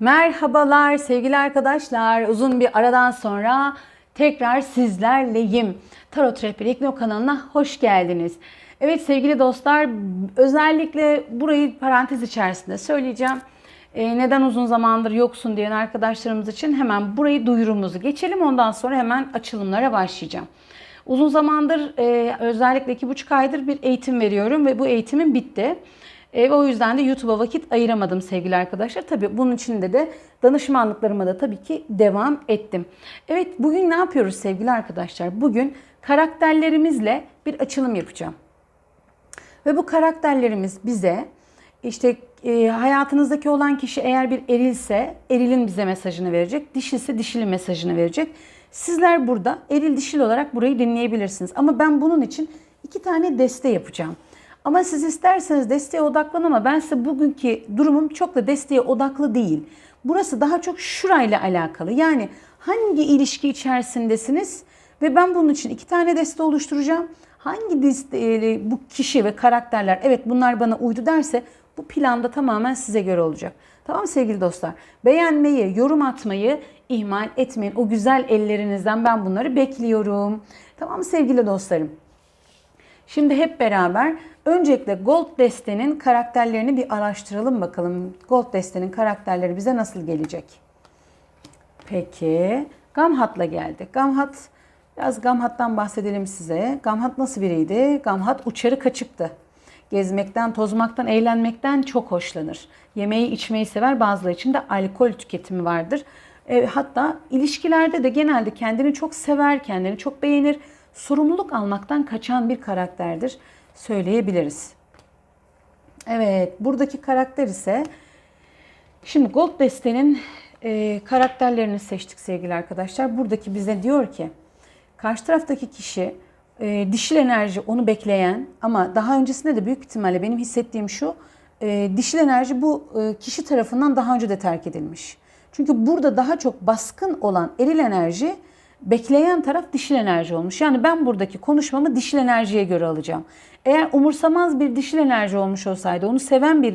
Merhabalar sevgili arkadaşlar. Uzun bir aradan sonra tekrar sizlerleyim. Tarot Rehberi İkno kanalına hoş geldiniz. Evet sevgili dostlar özellikle burayı parantez içerisinde söyleyeceğim. Ee, neden uzun zamandır yoksun diyen arkadaşlarımız için hemen burayı duyurumuzu geçelim. Ondan sonra hemen açılımlara başlayacağım. Uzun zamandır e, özellikle iki buçuk aydır bir eğitim veriyorum ve bu eğitimim bitti. E, o yüzden de YouTube'a vakit ayıramadım sevgili arkadaşlar. Tabii bunun içinde de danışmanlıklarıma da tabii ki devam ettim. Evet bugün ne yapıyoruz sevgili arkadaşlar? Bugün karakterlerimizle bir açılım yapacağım. Ve bu karakterlerimiz bize işte e, hayatınızdaki olan kişi eğer bir erilse erilin bize mesajını verecek. Dişilse dişili mesajını verecek. Sizler burada eril dişil olarak burayı dinleyebilirsiniz. Ama ben bunun için iki tane deste yapacağım. Ama siz isterseniz desteğe odaklan ama ben size bugünkü durumum çok da desteğe odaklı değil. Burası daha çok şurayla alakalı. Yani hangi ilişki içerisindesiniz ve ben bunun için iki tane deste oluşturacağım. Hangi deste, bu kişi ve karakterler evet bunlar bana uydu derse bu planda tamamen size göre olacak. Tamam sevgili dostlar. Beğenmeyi, yorum atmayı ihmal etmeyin. O güzel ellerinizden ben bunları bekliyorum. Tamam sevgili dostlarım. Şimdi hep beraber öncelikle Gold Deste'nin karakterlerini bir araştıralım bakalım. Gold Deste'nin karakterleri bize nasıl gelecek? Peki. Gamhat'la geldik. Gamhat, biraz Gamhat'tan bahsedelim size. Gamhat nasıl biriydi? Gamhat uçarı kaçıktı. Gezmekten, tozmaktan, eğlenmekten çok hoşlanır. Yemeği, içmeyi sever. Bazıları için de alkol tüketimi vardır. E, hatta ilişkilerde de genelde kendini çok sever, kendini çok beğenir. Sorumluluk almaktan kaçan bir karakterdir söyleyebiliriz. Evet, buradaki karakter ise şimdi Gold Deste'nin e, karakterlerini seçtik sevgili arkadaşlar. Buradaki bize diyor ki karşı taraftaki kişi e, dişil enerji onu bekleyen ama daha öncesinde de büyük ihtimalle benim hissettiğim şu e, dişil enerji bu e, kişi tarafından daha önce de terk edilmiş. Çünkü burada daha çok baskın olan eril enerji bekleyen taraf dişil enerji olmuş. Yani ben buradaki konuşmamı dişil enerjiye göre alacağım. Eğer umursamaz bir dişil enerji olmuş olsaydı, onu seven bir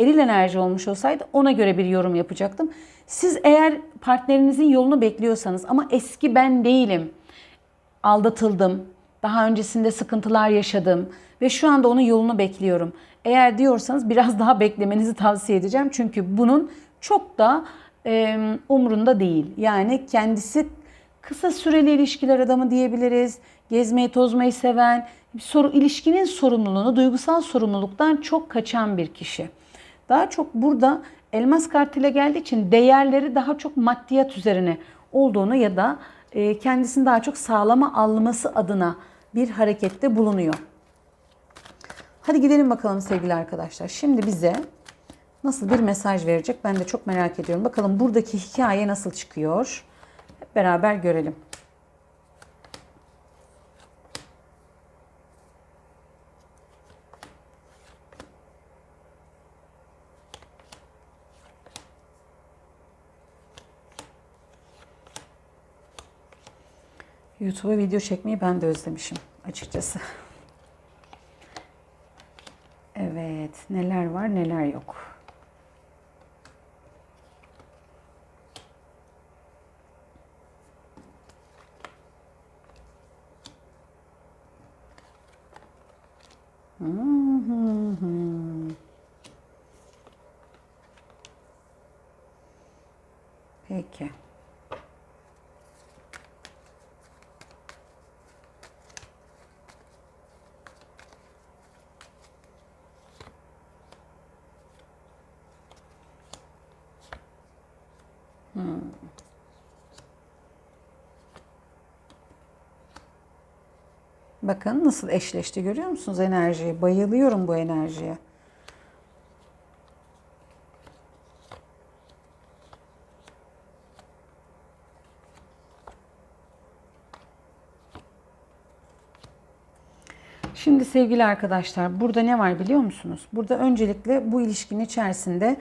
eril enerji olmuş olsaydı ona göre bir yorum yapacaktım. Siz eğer partnerinizin yolunu bekliyorsanız ama eski ben değilim, aldatıldım, daha öncesinde sıkıntılar yaşadım ve şu anda onun yolunu bekliyorum. Eğer diyorsanız biraz daha beklemenizi tavsiye edeceğim. Çünkü bunun çok da e, umrunda değil. Yani kendisi kısa süreli ilişkiler adamı diyebiliriz. Gezmeyi tozmayı seven, soru, ilişkinin sorumluluğunu, duygusal sorumluluktan çok kaçan bir kişi. Daha çok burada elmas kartıyla geldiği için değerleri daha çok maddiyat üzerine olduğunu ya da e, kendisini daha çok sağlama alması adına bir harekette bulunuyor. Hadi gidelim bakalım sevgili arkadaşlar. Şimdi bize nasıl bir mesaj verecek ben de çok merak ediyorum. Bakalım buradaki hikaye nasıl çıkıyor? Beraber görelim. YouTube'a video çekmeyi ben de özlemişim açıkçası. Evet, neler var neler yok. Peki. Bakın nasıl eşleşti görüyor musunuz enerjiyi? Bayılıyorum bu enerjiye. Şimdi sevgili arkadaşlar burada ne var biliyor musunuz? Burada öncelikle bu ilişkinin içerisinde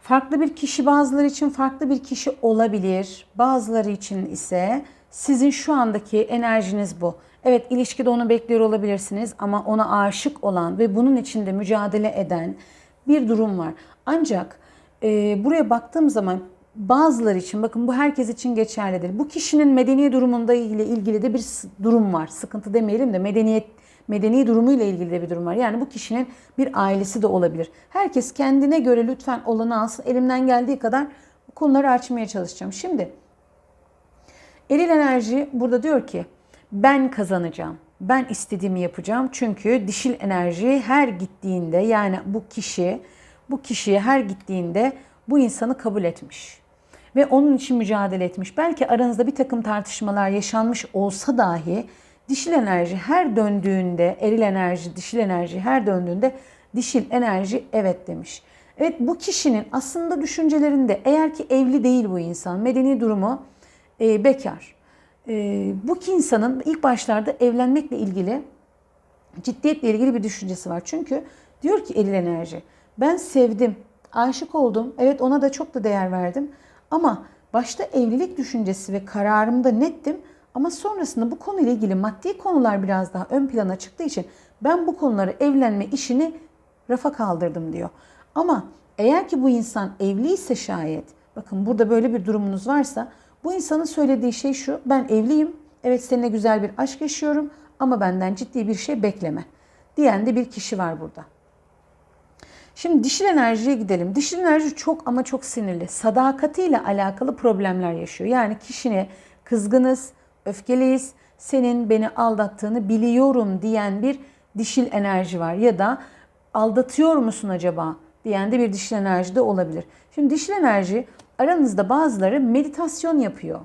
farklı bir kişi bazıları için farklı bir kişi olabilir. Bazıları için ise sizin şu andaki enerjiniz bu. Evet ilişkide onu bekliyor olabilirsiniz ama ona aşık olan ve bunun içinde mücadele eden bir durum var. Ancak e, buraya baktığım zaman bazıları için bakın bu herkes için geçerlidir. Bu kişinin medeni durumunda ile ilgili de bir durum var. Sıkıntı demeyelim de medeniyet medeni durumuyla ilgili de bir durum var. Yani bu kişinin bir ailesi de olabilir. Herkes kendine göre lütfen olanı alsın. Elimden geldiği kadar konuları açmaya çalışacağım. Şimdi Eril enerji burada diyor ki ben kazanacağım. Ben istediğimi yapacağım. Çünkü dişil enerji her gittiğinde yani bu kişi bu kişiye her gittiğinde bu insanı kabul etmiş. Ve onun için mücadele etmiş. Belki aranızda bir takım tartışmalar yaşanmış olsa dahi dişil enerji her döndüğünde, eril enerji, dişil enerji her döndüğünde dişil enerji evet demiş. Evet bu kişinin aslında düşüncelerinde eğer ki evli değil bu insan, medeni durumu e, bekar. E, bu ki insanın ilk başlarda evlenmekle ilgili ciddiyetle ilgili bir düşüncesi var. Çünkü diyor ki eril enerji ben sevdim, aşık oldum. Evet ona da çok da değer verdim. Ama başta evlilik düşüncesi ve kararımda nettim. Ama sonrasında bu konuyla ilgili maddi konular biraz daha ön plana çıktığı için ben bu konuları evlenme işini rafa kaldırdım diyor. Ama eğer ki bu insan evliyse şayet, bakın burada böyle bir durumunuz varsa bu insanın söylediği şey şu, ben evliyim, evet seninle güzel bir aşk yaşıyorum ama benden ciddi bir şey bekleme diyen de bir kişi var burada. Şimdi dişil enerjiye gidelim. Dişil enerji çok ama çok sinirli. Sadakatiyle alakalı problemler yaşıyor. Yani kişine kızgınız, öfkeliyiz, senin beni aldattığını biliyorum diyen bir dişil enerji var. Ya da aldatıyor musun acaba diyen de bir dişil enerji de olabilir. Şimdi dişil enerji aranızda bazıları meditasyon yapıyor.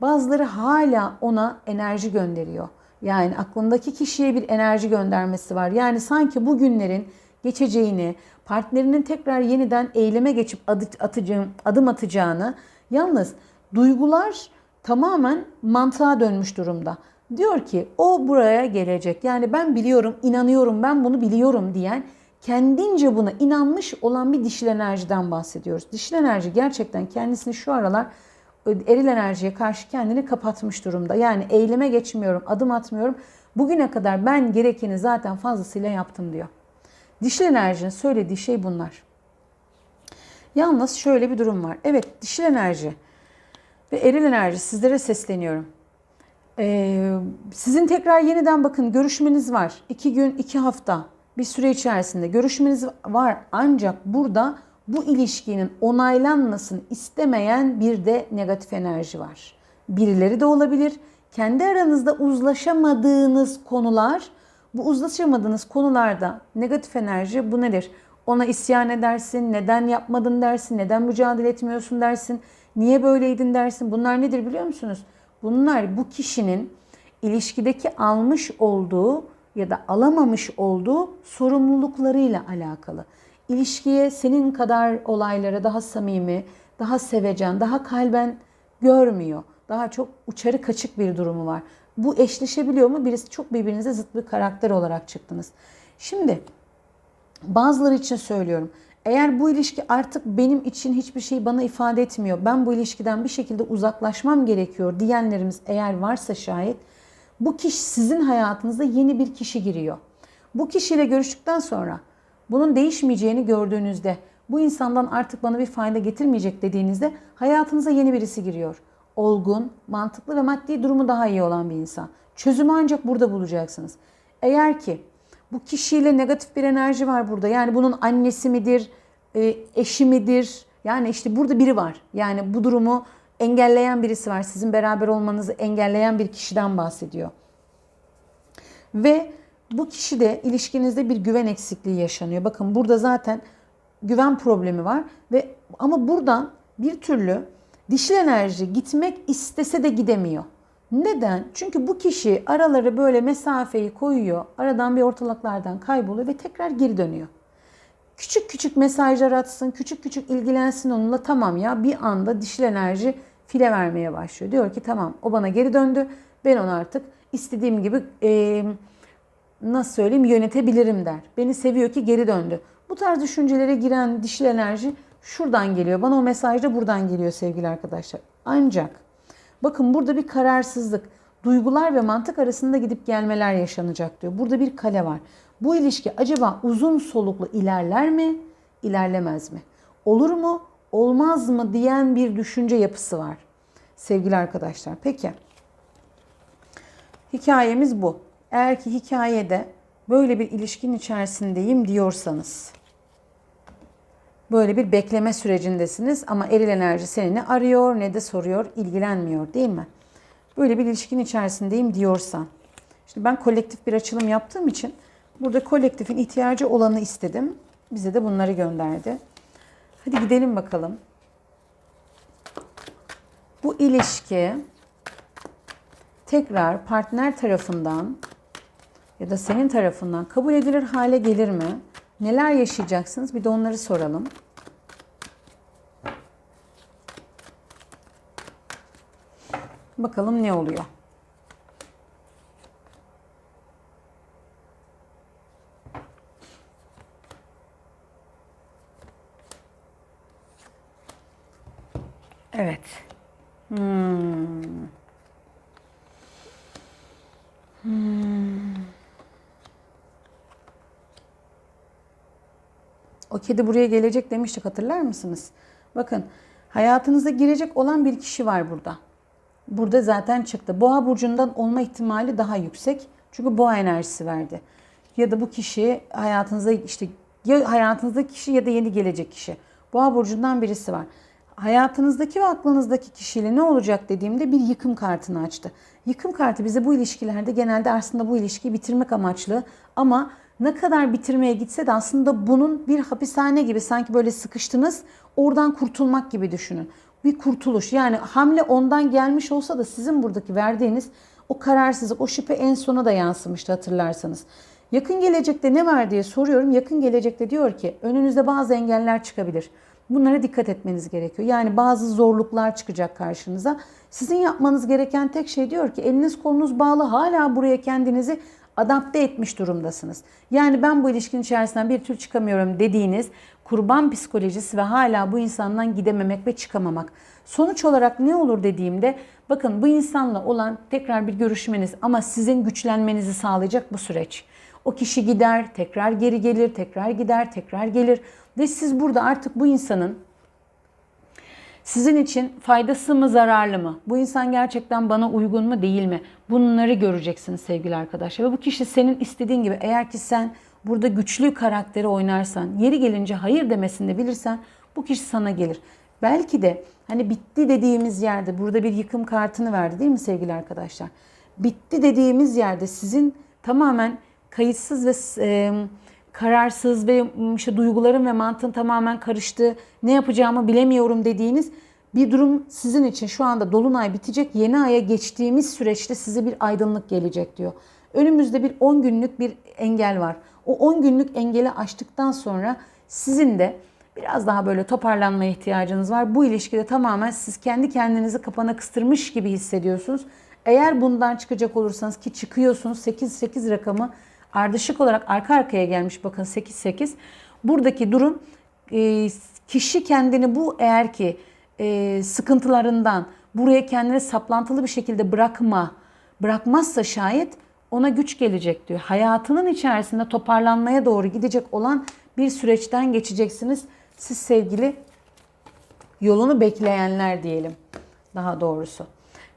Bazıları hala ona enerji gönderiyor. Yani aklındaki kişiye bir enerji göndermesi var. Yani sanki bu günlerin geçeceğini, partnerinin tekrar yeniden eyleme geçip adı, atacağım, adım atacağını, yalnız duygular tamamen mantığa dönmüş durumda. Diyor ki o buraya gelecek. Yani ben biliyorum, inanıyorum, ben bunu biliyorum diyen kendince buna inanmış olan bir dişil enerjiden bahsediyoruz. Dişil enerji gerçekten kendisini şu aralar eril enerjiye karşı kendini kapatmış durumda. Yani eyleme geçmiyorum, adım atmıyorum. Bugüne kadar ben gerekeni zaten fazlasıyla yaptım diyor. Dişil enerjinin söylediği şey bunlar. Yalnız şöyle bir durum var. Evet dişil enerji ve eril enerji sizlere sesleniyorum. Ee, sizin tekrar yeniden bakın görüşmeniz var. İki gün, iki hafta bir süre içerisinde görüşmeniz var. Ancak burada bu ilişkinin onaylanmasını istemeyen bir de negatif enerji var. Birileri de olabilir. Kendi aranızda uzlaşamadığınız konular, bu uzlaşamadığınız konularda negatif enerji bu nedir? Ona isyan edersin, neden yapmadın dersin, neden mücadele etmiyorsun dersin, niye böyleydin dersin. Bunlar nedir biliyor musunuz? Bunlar bu kişinin ilişkideki almış olduğu ya da alamamış olduğu sorumluluklarıyla alakalı. İlişkiye senin kadar olaylara daha samimi, daha sevecen, daha kalben görmüyor. Daha çok uçarı kaçık bir durumu var. Bu eşleşebiliyor mu? Birisi çok birbirinize zıt bir karakter olarak çıktınız. Şimdi bazıları için söylüyorum. Eğer bu ilişki artık benim için hiçbir şey bana ifade etmiyor. Ben bu ilişkiden bir şekilde uzaklaşmam gerekiyor diyenlerimiz eğer varsa şayet bu kişi sizin hayatınıza yeni bir kişi giriyor. Bu kişiyle görüştükten sonra bunun değişmeyeceğini gördüğünüzde bu insandan artık bana bir fayda getirmeyecek dediğinizde hayatınıza yeni birisi giriyor. Olgun, mantıklı ve maddi durumu daha iyi olan bir insan. Çözümü ancak burada bulacaksınız. Eğer ki bu kişiyle negatif bir enerji var burada. Yani bunun annesi midir, e, eşi midir? Yani işte burada biri var. Yani bu durumu engelleyen birisi var. Sizin beraber olmanızı engelleyen bir kişiden bahsediyor. Ve bu kişi de ilişkinizde bir güven eksikliği yaşanıyor. Bakın burada zaten güven problemi var ve ama buradan bir türlü dişil enerji gitmek istese de gidemiyor. Neden? Çünkü bu kişi araları böyle mesafeyi koyuyor. Aradan bir ortalıklardan kayboluyor ve tekrar geri dönüyor. Küçük küçük mesajlar atsın, küçük küçük ilgilensin onunla tamam ya bir anda dişil enerji file vermeye başlıyor. Diyor ki tamam o bana geri döndü. Ben onu artık istediğim gibi e, nasıl söyleyeyim yönetebilirim der. Beni seviyor ki geri döndü. Bu tarz düşüncelere giren dişil enerji şuradan geliyor. Bana o mesaj da buradan geliyor sevgili arkadaşlar. Ancak bakın burada bir kararsızlık, duygular ve mantık arasında gidip gelmeler yaşanacak diyor. Burada bir kale var. Bu ilişki acaba uzun soluklu ilerler mi, ilerlemez mi? Olur mu, olmaz mı diyen bir düşünce yapısı var. Sevgili arkadaşlar. Peki. Hikayemiz bu. Eğer ki hikayede böyle bir ilişkin içerisindeyim diyorsanız böyle bir bekleme sürecindesiniz ama eril enerji seni ne arıyor ne de soruyor, ilgilenmiyor değil mi? Böyle bir ilişkin içerisindeyim diyorsan. Şimdi ben kolektif bir açılım yaptığım için burada kolektifin ihtiyacı olanı istedim. Bize de bunları gönderdi. Hadi gidelim bakalım. Bu ilişki tekrar partner tarafından ya da senin tarafından kabul edilir hale gelir mi? Neler yaşayacaksınız? Bir de onları soralım. Bakalım ne oluyor? Evet. Hmm. Hmm. O kedi buraya gelecek demiştik hatırlar mısınız? Bakın hayatınıza girecek olan bir kişi var burada. Burada zaten çıktı. Boğa burcundan olma ihtimali daha yüksek. Çünkü boğa enerjisi verdi. Ya da bu kişi hayatınızda işte ya hayatınızdaki kişi ya da yeni gelecek kişi. Boğa burcundan birisi var. Hayatınızdaki ve aklınızdaki kişiyle ne olacak dediğimde bir yıkım kartını açtı. Yıkım kartı bize bu ilişkilerde genelde aslında bu ilişkiyi bitirmek amaçlı ama ne kadar bitirmeye gitse de aslında bunun bir hapishane gibi sanki böyle sıkıştınız oradan kurtulmak gibi düşünün. Bir kurtuluş yani hamle ondan gelmiş olsa da sizin buradaki verdiğiniz o kararsızlık, o şüphe en sona da yansımıştı hatırlarsanız. Yakın gelecekte ne var diye soruyorum. Yakın gelecekte diyor ki önünüzde bazı engeller çıkabilir. Bunlara dikkat etmeniz gerekiyor. Yani bazı zorluklar çıkacak karşınıza. Sizin yapmanız gereken tek şey diyor ki eliniz kolunuz bağlı hala buraya kendinizi adapte etmiş durumdasınız. Yani ben bu ilişkinin içerisinden bir tür çıkamıyorum dediğiniz kurban psikolojisi ve hala bu insandan gidememek ve çıkamamak. Sonuç olarak ne olur dediğimde bakın bu insanla olan tekrar bir görüşmeniz ama sizin güçlenmenizi sağlayacak bu süreç. O kişi gider, tekrar geri gelir, tekrar gider, tekrar gelir ve siz burada artık bu insanın sizin için faydası mı zararlı mı? Bu insan gerçekten bana uygun mu değil mi? Bunları göreceksiniz sevgili arkadaşlar. Ve bu kişi senin istediğin gibi eğer ki sen burada güçlü karakteri oynarsan, yeri gelince hayır demesini de bilirsen bu kişi sana gelir. Belki de hani bitti dediğimiz yerde burada bir yıkım kartını verdi değil mi sevgili arkadaşlar? Bitti dediğimiz yerde sizin tamamen kayıtsız ve e, kararsız ve işte duyguların ve mantığın tamamen karıştığı, ne yapacağımı bilemiyorum dediğiniz bir durum sizin için şu anda dolunay bitecek. Yeni aya geçtiğimiz süreçte size bir aydınlık gelecek diyor. Önümüzde bir 10 günlük bir engel var. O 10 günlük engeli aştıktan sonra sizin de biraz daha böyle toparlanmaya ihtiyacınız var. Bu ilişkide tamamen siz kendi kendinizi kapana kıstırmış gibi hissediyorsunuz. Eğer bundan çıkacak olursanız ki çıkıyorsunuz 8-8 rakamı ardışık olarak arka arkaya gelmiş bakın 8-8. Buradaki durum e, kişi kendini bu eğer ki e, sıkıntılarından buraya kendini saplantılı bir şekilde bırakma, bırakmazsa şayet ona güç gelecek diyor. Hayatının içerisinde toparlanmaya doğru gidecek olan bir süreçten geçeceksiniz. Siz sevgili yolunu bekleyenler diyelim daha doğrusu.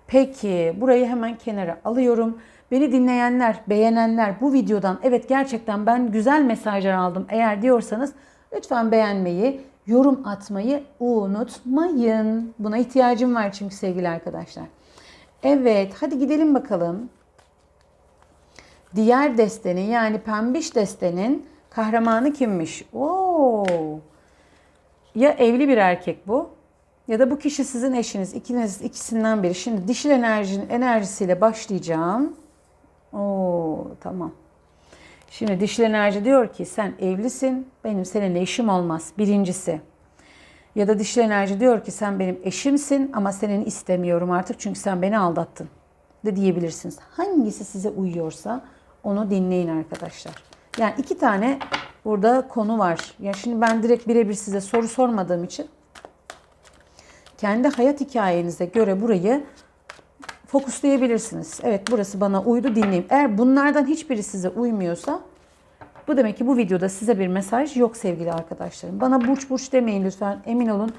Peki burayı hemen kenara alıyorum. Beni dinleyenler, beğenenler bu videodan evet gerçekten ben güzel mesajlar aldım eğer diyorsanız lütfen beğenmeyi, yorum atmayı unutmayın. Buna ihtiyacım var çünkü sevgili arkadaşlar. Evet hadi gidelim bakalım. Diğer destenin yani pembiş destenin kahramanı kimmiş? Oo. Ya evli bir erkek bu ya da bu kişi sizin eşiniz. İkiniz ikisinden biri. Şimdi dişil enerjinin enerjisiyle başlayacağım. Oo tamam. Şimdi dişil enerji diyor ki sen evlisin. Benim seninle işim olmaz. Birincisi. Ya da dişil enerji diyor ki sen benim eşimsin ama senin istemiyorum artık çünkü sen beni aldattın. De diyebilirsiniz. Hangisi size uyuyorsa onu dinleyin arkadaşlar. Yani iki tane burada konu var. Ya şimdi ben direkt birebir size soru sormadığım için kendi hayat hikayenize göre burayı fokuslayabilirsiniz. Evet burası bana uydu dinleyeyim. Eğer bunlardan hiçbiri size uymuyorsa bu demek ki bu videoda size bir mesaj yok sevgili arkadaşlarım. Bana burç burç demeyin lütfen. Emin olun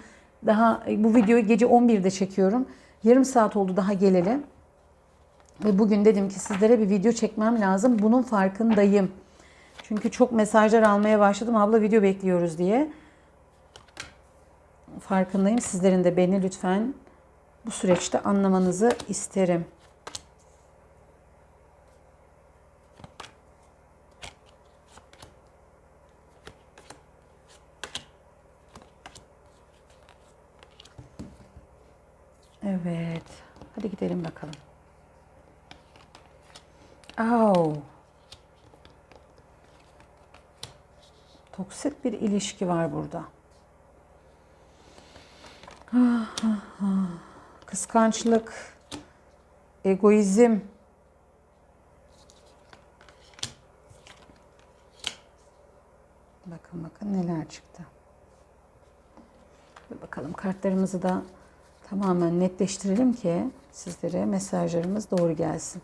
Daha bu videoyu gece 11'de çekiyorum. Yarım saat oldu daha geleli. Ve bugün dedim ki sizlere bir video çekmem lazım. Bunun farkındayım. Çünkü çok mesajlar almaya başladım. Abla video bekliyoruz diye. Farkındayım. Sizlerin de beni lütfen bu süreçte anlamanızı isterim. Evet. Hadi gidelim bakalım. Au. Toksik bir ilişki var burada. Kıskançlık, egoizm. Bakın bakın neler çıktı. Bir bakalım kartlarımızı da tamamen netleştirelim ki sizlere mesajlarımız doğru gelsin.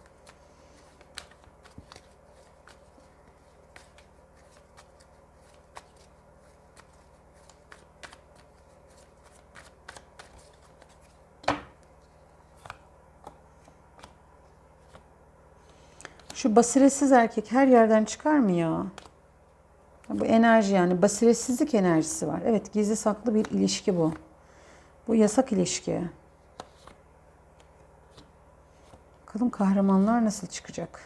Şu basiretsiz erkek her yerden çıkar mı ya? Bu enerji yani basiretsizlik enerjisi var. Evet gizli saklı bir ilişki bu. Bu yasak ilişki. Bakalım kahramanlar nasıl çıkacak?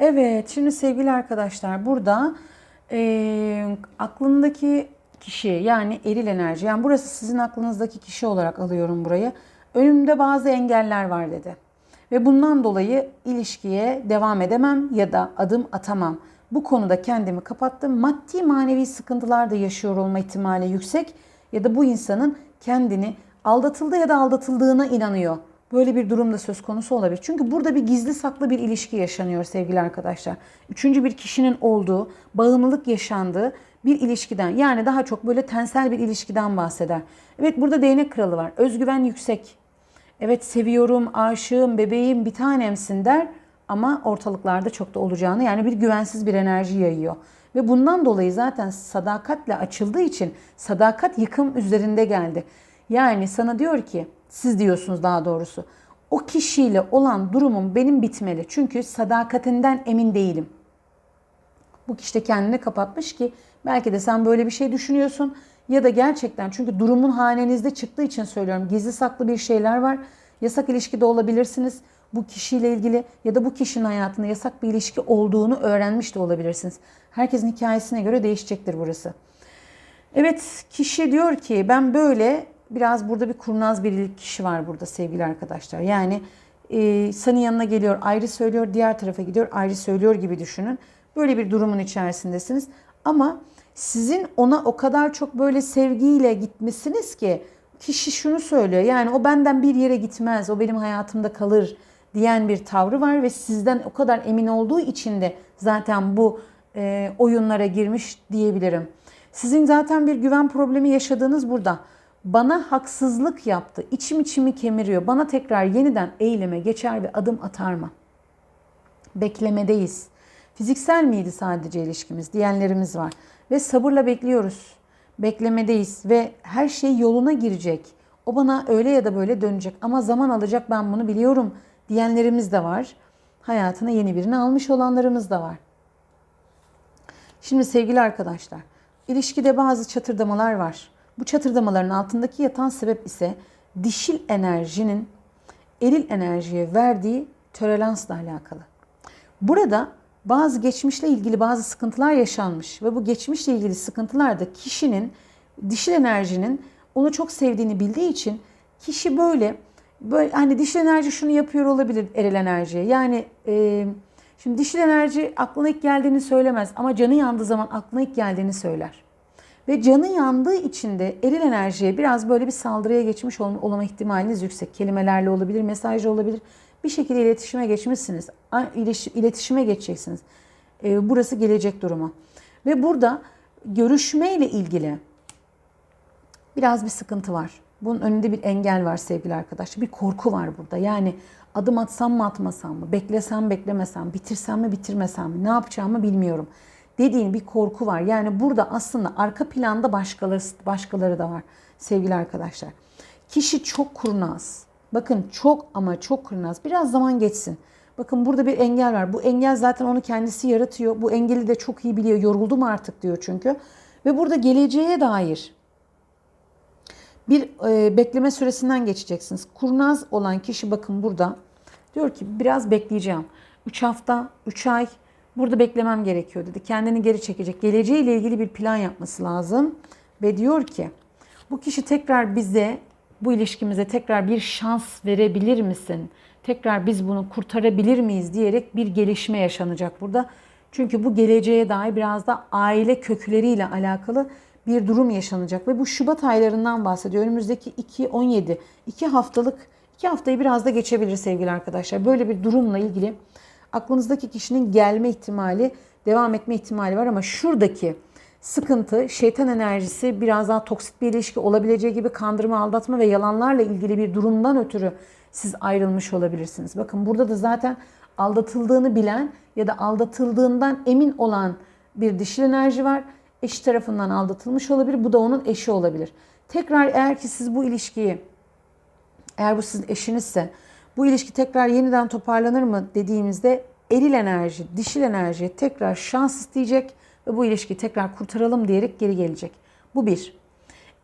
Evet, şimdi sevgili arkadaşlar burada e, aklındaki kişi yani eril enerji yani burası sizin aklınızdaki kişi olarak alıyorum burayı. Önümde bazı engeller var dedi. Ve bundan dolayı ilişkiye devam edemem ya da adım atamam. Bu konuda kendimi kapattım. Maddi manevi sıkıntılar da yaşıyor olma ihtimali yüksek ya da bu insanın kendini aldatıldı ya da aldatıldığına inanıyor. Böyle bir durumda söz konusu olabilir. Çünkü burada bir gizli saklı bir ilişki yaşanıyor sevgili arkadaşlar. Üçüncü bir kişinin olduğu, bağımlılık yaşandığı bir ilişkiden yani daha çok böyle tensel bir ilişkiden bahseder. Evet burada değnek kralı var. Özgüven yüksek. Evet seviyorum, aşığım, bebeğim, bir tanemsin der ama ortalıklarda çok da olacağını yani bir güvensiz bir enerji yayıyor. Ve bundan dolayı zaten sadakatle açıldığı için sadakat yıkım üzerinde geldi. Yani sana diyor ki siz diyorsunuz daha doğrusu o kişiyle olan durumum benim bitmeli. Çünkü sadakatinden emin değilim. Bu kişi de kendini kapatmış ki belki de sen böyle bir şey düşünüyorsun ya da gerçekten çünkü durumun hanenizde çıktığı için söylüyorum. Gizli saklı bir şeyler var. Yasak ilişkide olabilirsiniz bu kişiyle ilgili ya da bu kişinin hayatında yasak bir ilişki olduğunu öğrenmiş de olabilirsiniz. Herkesin hikayesine göre değişecektir burası. Evet kişi diyor ki ben böyle biraz burada bir kurnaz bir kişi var burada sevgili arkadaşlar. Yani e, senin yanına geliyor ayrı söylüyor diğer tarafa gidiyor ayrı söylüyor gibi düşünün. Böyle bir durumun içerisindesiniz. Ama sizin ona o kadar çok böyle sevgiyle gitmişsiniz ki kişi şunu söylüyor. Yani o benden bir yere gitmez, o benim hayatımda kalır diyen bir tavrı var ve sizden o kadar emin olduğu için de zaten bu e, oyunlara girmiş diyebilirim. Sizin zaten bir güven problemi yaşadığınız burada. Bana haksızlık yaptı, içim içimi kemiriyor. Bana tekrar yeniden eyleme geçer ve adım atar mı? Beklemedeyiz. Fiziksel miydi sadece ilişkimiz diyenlerimiz var. Ve sabırla bekliyoruz. Beklemedeyiz ve her şey yoluna girecek. O bana öyle ya da böyle dönecek ama zaman alacak ben bunu biliyorum diyenlerimiz de var. Hayatına yeni birini almış olanlarımız da var. Şimdi sevgili arkadaşlar, ilişkide bazı çatırdamalar var. Bu çatırdamaların altındaki yatan sebep ise dişil enerjinin eril enerjiye verdiği toleransla alakalı. Burada bazı geçmişle ilgili bazı sıkıntılar yaşanmış ve bu geçmişle ilgili sıkıntılar da kişinin dişil enerjinin onu çok sevdiğini bildiği için kişi böyle böyle hani dişil enerji şunu yapıyor olabilir eril enerjiye. Yani e, şimdi dişil enerji aklına ilk geldiğini söylemez ama canı yandığı zaman aklına ilk geldiğini söyler. Ve canı yandığı için de eril enerjiye biraz böyle bir saldırıya geçmiş olma, olma ihtimaliniz yüksek. Kelimelerle olabilir, mesajla olabilir. Bir şekilde iletişime geçmişsiniz. İletişime geçeceksiniz. E, burası gelecek durumu. Ve burada görüşmeyle ilgili biraz bir sıkıntı var. Bunun önünde bir engel var sevgili arkadaşlar. Bir korku var burada. Yani Adım atsam mı atmasam mı? Beklesem beklemesem, bitirsem mi bitirmesem mi? Ne yapacağımı bilmiyorum. Dediğin bir korku var. Yani burada aslında arka planda başkaları, başkaları da var sevgili arkadaşlar. Kişi çok kurnaz. Bakın çok ama çok kurnaz. Biraz zaman geçsin. Bakın burada bir engel var. Bu engel zaten onu kendisi yaratıyor. Bu engeli de çok iyi biliyor. Yoruldum artık diyor çünkü. Ve burada geleceğe dair bir e, bekleme süresinden geçeceksiniz. Kurnaz olan kişi bakın burada diyor ki biraz bekleyeceğim. 3 hafta, 3 ay burada beklemem gerekiyor dedi. Kendini geri çekecek. Geleceğiyle ilgili bir plan yapması lazım. Ve diyor ki bu kişi tekrar bize bu ilişkimize tekrar bir şans verebilir misin? Tekrar biz bunu kurtarabilir miyiz diyerek bir gelişme yaşanacak burada. Çünkü bu geleceğe dair biraz da aile kökleriyle alakalı bir durum yaşanacak ve bu Şubat aylarından bahsediyor. Önümüzdeki 2 17 2 haftalık 2 haftayı biraz da geçebilir sevgili arkadaşlar. Böyle bir durumla ilgili aklınızdaki kişinin gelme ihtimali, devam etme ihtimali var ama şuradaki sıkıntı, şeytan enerjisi biraz daha toksit bir ilişki olabileceği gibi kandırma, aldatma ve yalanlarla ilgili bir durumdan ötürü siz ayrılmış olabilirsiniz. Bakın burada da zaten aldatıldığını bilen ya da aldatıldığından emin olan bir dişil enerji var. Eşi tarafından aldatılmış olabilir. Bu da onun eşi olabilir. Tekrar eğer ki siz bu ilişkiyi eğer bu sizin eşinizse bu ilişki tekrar yeniden toparlanır mı dediğimizde eril enerji, dişil enerji tekrar şans isteyecek ve bu ilişkiyi tekrar kurtaralım diyerek geri gelecek. Bu bir.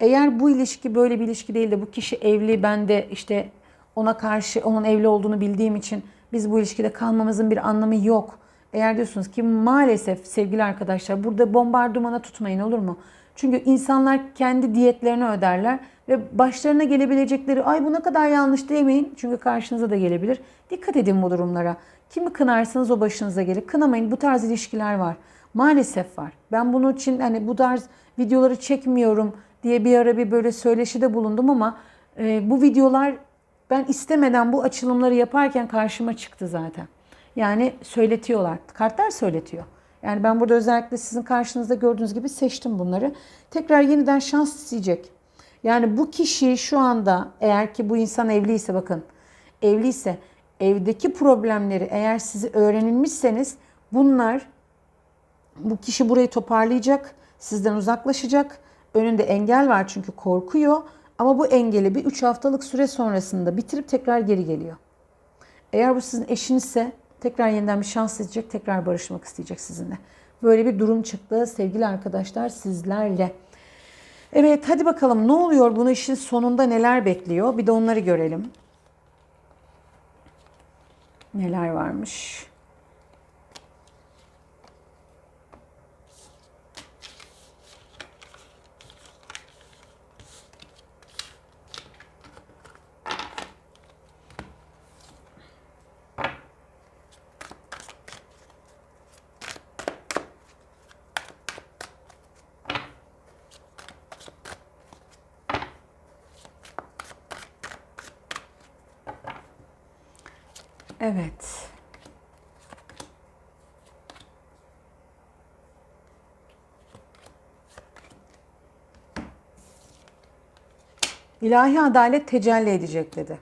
Eğer bu ilişki böyle bir ilişki değil de bu kişi evli ben de işte ona karşı onun evli olduğunu bildiğim için biz bu ilişkide kalmamızın bir anlamı yok. Eğer diyorsunuz ki maalesef sevgili arkadaşlar burada bombardımana tutmayın olur mu? Çünkü insanlar kendi diyetlerini öderler ve başlarına gelebilecekleri ay bu ne kadar yanlış demeyin. Çünkü karşınıza da gelebilir. Dikkat edin bu durumlara. Kimi kınarsanız o başınıza gelir. Kınamayın bu tarz ilişkiler var. Maalesef var. Ben bunun için hani bu tarz videoları çekmiyorum diye bir ara bir böyle söyleşide bulundum ama e, bu videolar ben istemeden bu açılımları yaparken karşıma çıktı zaten. Yani söyletiyorlar. Kartlar söyletiyor. Yani ben burada özellikle sizin karşınızda gördüğünüz gibi seçtim bunları. Tekrar yeniden şans isteyecek. Yani bu kişi şu anda eğer ki bu insan evliyse bakın evliyse evdeki problemleri eğer sizi öğrenilmişseniz bunlar bu kişi burayı toparlayacak, sizden uzaklaşacak. Önünde engel var çünkü korkuyor. Ama bu engeli bir 3 haftalık süre sonrasında bitirip tekrar geri geliyor. Eğer bu sizin eşinizse tekrar yeniden bir şans isteyecek, tekrar barışmak isteyecek sizinle. Böyle bir durum çıktı sevgili arkadaşlar sizlerle. Evet hadi bakalım ne oluyor bunu işin sonunda neler bekliyor? Bir de onları görelim. Neler varmış? Evet. İlahi adalet tecelli edecek dedi.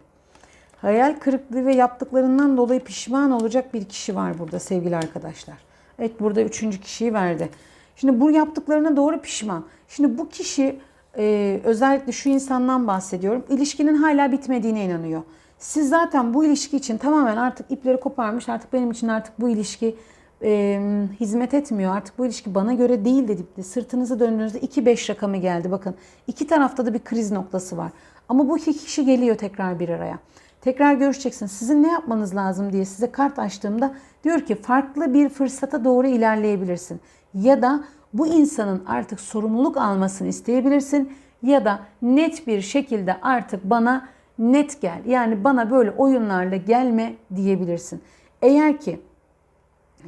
Hayal kırıklığı ve yaptıklarından dolayı pişman olacak bir kişi var burada sevgili arkadaşlar. Evet burada üçüncü kişiyi verdi. Şimdi bu yaptıklarına doğru pişman. Şimdi bu kişi e, özellikle şu insandan bahsediyorum. İlişkinin hala bitmediğine inanıyor. Siz zaten bu ilişki için tamamen artık ipleri koparmış. Artık benim için artık bu ilişki e, hizmet etmiyor. Artık bu ilişki bana göre değil dedik de sırtınızı döndüğünüzde 2-5 rakamı geldi. Bakın iki tarafta da bir kriz noktası var. Ama bu iki kişi geliyor tekrar bir araya. Tekrar görüşeceksin. Sizin ne yapmanız lazım diye size kart açtığımda diyor ki farklı bir fırsata doğru ilerleyebilirsin. Ya da bu insanın artık sorumluluk almasını isteyebilirsin ya da net bir şekilde artık bana net gel. Yani bana böyle oyunlarla gelme diyebilirsin. Eğer ki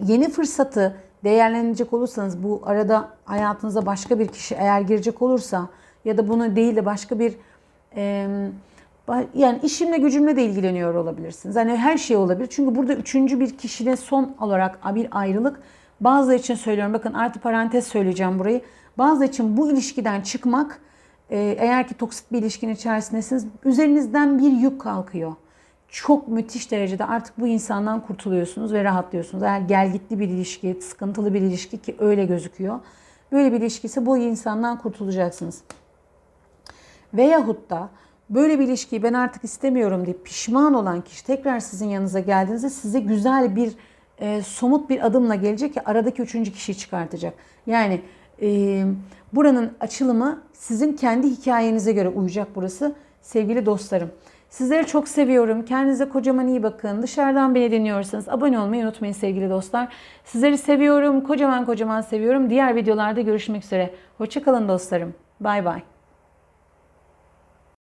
yeni fırsatı değerlendirecek olursanız bu arada hayatınıza başka bir kişi eğer girecek olursa ya da bunu değil de başka bir e, yani işimle gücümle de ilgileniyor olabilirsiniz. Yani her şey olabilir. Çünkü burada üçüncü bir kişide son olarak bir ayrılık. Bazıları için söylüyorum. Bakın artı parantez söyleyeceğim burayı. Bazıları için bu ilişkiden çıkmak eğer ki toksit bir ilişkinin içerisindesiniz üzerinizden bir yük kalkıyor. çok müthiş derecede artık bu insandan kurtuluyorsunuz ve rahatlıyorsunuz. Eğer gelgitli bir ilişki, sıkıntılı bir ilişki ki öyle gözüküyor. Böyle bir ilişkisi bu insandan kurtulacaksınız. Veyahut da böyle bir ilişkiyi ben artık istemiyorum deyip pişman olan kişi tekrar sizin yanınıza geldiğinizde size güzel bir e, somut bir adımla gelecek ki aradaki üçüncü kişiyi çıkartacak. Yani e, buranın açılımı sizin kendi hikayenize göre uyacak burası sevgili dostlarım. Sizleri çok seviyorum. Kendinize kocaman iyi bakın. Dışarıdan beni dinliyorsanız abone olmayı unutmayın sevgili dostlar. Sizleri seviyorum. Kocaman kocaman seviyorum. Diğer videolarda görüşmek üzere. Hoşçakalın dostlarım. Bay bay.